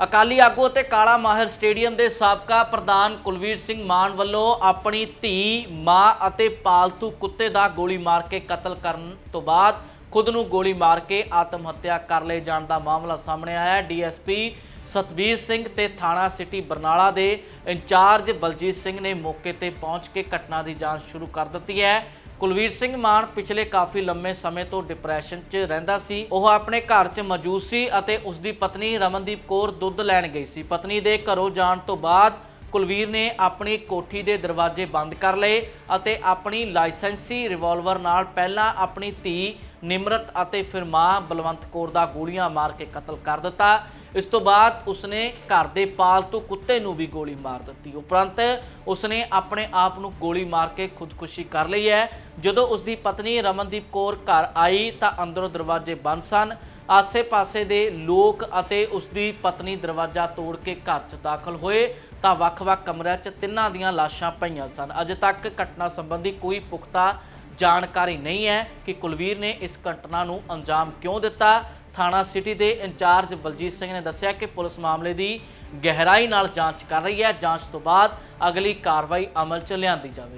ਅਕਾਲੀ ਆਗੂ ਅਤੇ ਕਾਲਾ ਮਾਹਿਰ ਸਟੇਡੀਅਮ ਦੇ ਸਾਬਕਾ ਪ੍ਰਧਾਨ ਕੁਲਵੀਰ ਸਿੰਘ ਮਾਨ ਵੱਲੋਂ ਆਪਣੀ ਧੀ, ਮਾਂ ਅਤੇ ਪਾਲਤੂ ਕੁੱਤੇ ਦਾ ਗੋਲੀ ਮਾਰ ਕੇ ਕਤਲ ਕਰਨ ਤੋਂ ਬਾਅਦ ਖੁਦ ਨੂੰ ਗੋਲੀ ਮਾਰ ਕੇ ਆਤਮ ਹੱਤਿਆ ਕਰ ਲਏ ਜਾਣ ਦਾ ਮਾਮਲਾ ਸਾਹਮਣੇ ਆਇਆ ਹੈ। ਡੀਐਸਪੀ ਸਤਬੀਰ ਸਿੰਘ ਤੇ ਥਾਣਾ ਸਿਟੀ ਬਰਨਾਲਾ ਦੇ ਇੰਚਾਰਜ ਬਲਜੀਤ ਸਿੰਘ ਨੇ ਮੌਕੇ ਤੇ ਪਹੁੰਚ ਕੇ ਘਟਨਾ ਦੀ ਜਾਂਚ ਸ਼ੁਰੂ ਕਰ ਦਿੱਤੀ ਹੈ। ਕੁਲਵੀਰ ਸਿੰਘ ਮਾਨ ਪਿਛਲੇ ਕਾਫੀ ਲੰਮੇ ਸਮੇਂ ਤੋਂ ਡਿਪਰੈਸ਼ਨ 'ਚ ਰਹਿੰਦਾ ਸੀ। ਉਹ ਆਪਣੇ ਘਰ 'ਚ ਮੌਜੂਦ ਸੀ ਅਤੇ ਉਸ ਦੀ ਪਤਨੀ ਰਮਨਦੀਪ ਕੌਰ ਦੁੱਧ ਲੈਣ ਗਈ ਸੀ। ਪਤਨੀ ਦੇ ਘਰੋਂ ਜਾਣ ਤੋਂ ਬਾਅਦ ਕੁਲਵੀਰ ਨੇ ਆਪਣੀ ਕੋਠੀ ਦੇ ਦਰਵਾਜ਼ੇ ਬੰਦ ਕਰ ਲਏ ਅਤੇ ਆਪਣੀ ਲਾਇਸੈਂਸੀ ਰਿਵਾਲਵਰ ਨਾਲ ਪਹਿਲਾਂ ਆਪਣੀ ਧੀ ਨਿਮਰਤ ਅਤੇ ਫਿਰ ਮਾਂ ਬਲਵੰਤ ਕੌਰ ਦਾ ਗੋਲੀਆਂ ਮਾਰ ਕੇ ਕਤਲ ਕਰ ਦਿੱਤਾ। ਇਸ ਤੋਂ ਬਾਅਦ ਉਸਨੇ ਘਰ ਦੇ ਪਾਲਤੂ ਕੁੱਤੇ ਨੂੰ ਵੀ ਗੋਲੀ ਮਾਰ ਦਿੱਤੀ। ਉਪਰੰਤ ਉਸਨੇ ਆਪਣੇ ਆਪ ਨੂੰ ਗੋਲੀ ਮਾਰ ਕੇ ਖੁਦਕੁਸ਼ੀ ਕਰ ਲਈ ਹੈ। ਜਦੋਂ ਉਸਦੀ ਪਤਨੀ ਰਮਨਦੀਪ ਕੌਰ ਘਰ ਆਈ ਤਾਂ ਅੰਦਰੋਂ ਦਰਵਾਜ਼ੇ ਬੰਦ ਸਨ। ਆਸੇ-ਪਾਸੇ ਦੇ ਲੋਕ ਅਤੇ ਉਸਦੀ ਪਤਨੀ ਦਰਵਾਜ਼ਾ ਤੋੜ ਕੇ ਘਰ 'ਚ ਦਾਖਲ ਹੋਏ ਤਾਂ ਵੱਖ-ਵੱਖ ਕਮਰਿਆਂ 'ਚ ਤਿੰਨਾਂ ਦੀਆਂ ਲਾਸ਼ਾਂ ਪਈਆਂ ਸਨ। ਅਜੇ ਤੱਕ ਘਟਨਾ ਸੰਬੰਧੀ ਕੋਈ ਪੁਖਤਾ ਜਾਣਕਾਰੀ ਨਹੀਂ ਹੈ ਕਿ ਕੁਲਵੀਰ ਨੇ ਇਸ ਘਟਨਾ ਨੂੰ ਅੰਜਾਮ ਕਿਉਂ ਦਿੱਤਾ। ਥਾਣਾ ਸਿਟੀ ਦੇ ਇੰਚਾਰਜ ਬਲਜੀਤ ਸਿੰਘ ਨੇ ਦੱਸਿਆ ਕਿ ਪੁਲਿਸ ਮਾਮਲੇ ਦੀ ਗਹਿਰਾਈ ਨਾਲ ਜਾਂਚ ਕਰ ਰਹੀ ਹੈ। ਜਾਂਚ ਤੋਂ ਬਾਅਦ ਅਗਲੀ ਕਾਰਵਾਈ ਅਮਲ 'ਚ ਲਿਆਂਦੀ ਜਾਵੇਗੀ।